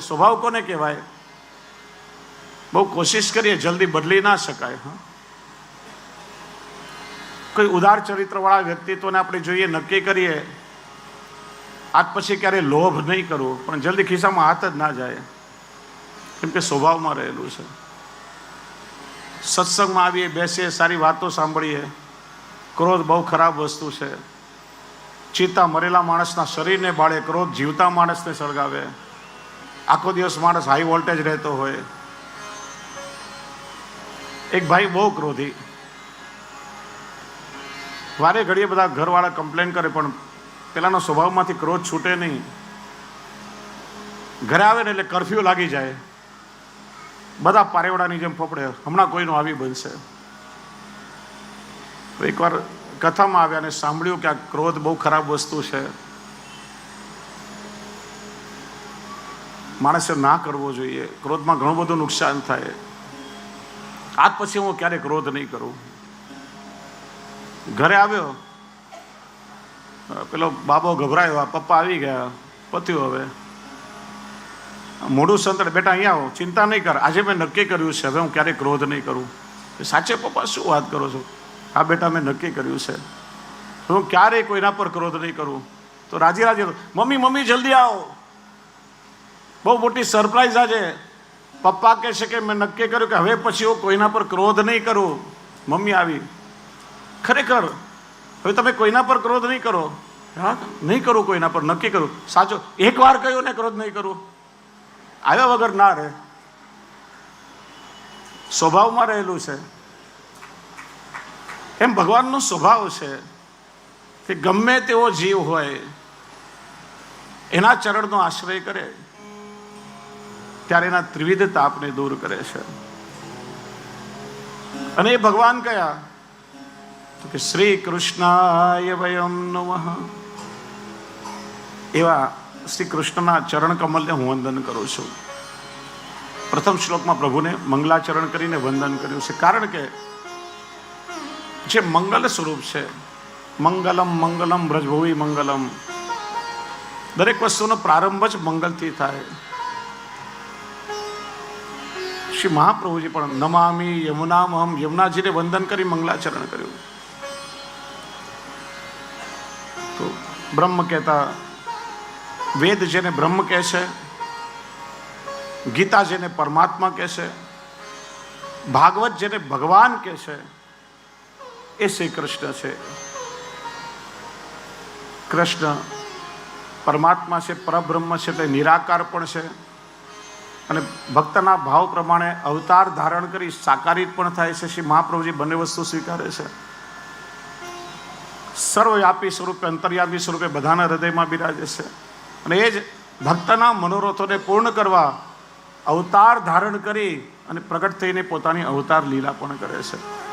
સ્વભાવ કોને કહેવાય? બહુ કોશિશ કરીએ જલ્દી બદલી ના શકાય કોઈ ઉદાર ચરિત્રવાળા વ્યક્તિત્વને આપણે જોઈએ, નક્કી કરીએ, આજ પછી ક્યારે લોભ નહીં કરવો, પણ જલ્દી ખિસ્સામાં હાથ જ ના જાય. કેમ કે સ્વભાવમાં રહેલું છે. સત્સંગમાં આવીએ, બેસીએ, સારી વાતો સાંભળીએ. ક્રોધ બહુ ખરાબ વસ્તુ છે. ચિત્તા મરેલા માણસના શરીરને બાળે ક્રોધ જીવતા માણસને સળગાવે. આખો દિવસ માણસ હાઈ વોલ્ટેજ રહેતો હોય. એક ભાઈ બહુ ક્રોધી. વારે ઘડીએ બધા ઘરવાળા કમ્પ્લેન કરે, પણ પેલાનો સ્વભાવમાંથી ક્રોધ છૂટે નહીં. ઘરે આવે ને એટલે કરફ્યુ લાગી જાય. બધા પારેવડાની જેમ ફોપડે હમણાં કોઈનું આવી બનશે. એકવાર કથામાં આવ્યા અને સાંભળ્યું કે આ ક્રોધ બહુ ખરાબ વસ્તુ છે. માણસે ના કરવો જોઈએ. ક્રોધમાં ઘણું બધું નુકસાન થાય. આજ પછી હું ક્યારે ક્રોધ નહીં કરું. ઘરે આવ્યો. પેલો બાબો ગભરાયો. પપ્પા આવી ગયા. પત્યું હવે. મોઢું સંતળ, બેટા, અહીંયા આવો. ચિંતા નહીં કર. આજે મેં નક્કી કર્યું છે. હવે હું ક્યારેય ક્રોધ નહીં કરું. સાચે પપ્પા, શું વાત કરો છો? હા, બેટા, મેં નક્કી કર્યું છે. હું ક્યારેય કોઈના પર ક્રોધ નહીં કરું. તો રાજી રાજી મમ્મી મમ્મી, જલ્દી આવો. બહુ મોટી સરપ્રાઈઝ આજે. પપ્પા કહે છે કે મેં નક્કી કર્યું કે હવે પછી હું કોઈના પર ક્રોધ નહીં કરું. મમ્મી આવી. ખરેખર? હવે તમે કોઈના પર ક્રોધ નહીં કરો. હા? નહીં કરું કોઈના પર, નક્કી કરું. સાચો, એક વાર કહ્યું ને ક્રોધ નહીં કરું. આવ્યા વગર ના રહે. સ્વભાવમાં રહેલું છે. એમ ભગવાનનો સ્વભાવ છે કે ગમે તેવો જીવ હોય, એના ચરણનો આશ્રય કરે. ત્યારે એના ત્રિવિધ તાપને દૂર કરે છે. અને એ ભગવાન કયા? કે શ્રી કૃષ્ણાય વયમ નમઃ. એવા શ્રી કૃષ્ણના ચરણ કમલને હું વંદન કરું છું. પ્રથમ શ્લોકમાં પ્રભુને મંગલાચરણ કરીને વંદન કર્યું છે. કારણ કે જે મંગલ સ્વરૂપ છે, મંગલમ મંગલમ બ્રજભુવિ મંગલમ, દરેક વસ્તુનો પ્રારંભ જ મંગલથી થાય. શ્રી મહાપ્રભુજી પણ નમામી, યમુનામહમ, યમુનાજીને વંદન કરી મંગલાચરણ કર્યું. તો બ્રહ્મ કહેતા, વેદ જેને બ્રહ્મ કહે છે, ગીતા જેને પરમાત્મા કહે છે, ભાગવત જેને ભગવાન કહે છે, એ શ્રી કૃષ્ણ છે. કૃષ્ણ પરમાત્મા છે, પરબ્રહ્મ છે એટલે નિરાકાર પણ છે. અને ભક્તના ભાવ પ્રમાણે અવતાર ધારણ કરી સાકારિત પણ થાય છે. શ્રી મહાપ્રભુજી બંને વસ્તુ સ્વીકારે છે. સર્વવ્યાપી સ્વરૂપે, અંતર્યામી સ્વરૂપે બધાના હૃદયમાં બિરાજે છે. અને એ જ ભક્તના મનોરથોને પૂર્ણ કરવા અવતાર ધારણ કરી અને પ્રગટ થઈને પોતાની અવતાર લીલા પણ કરે છે.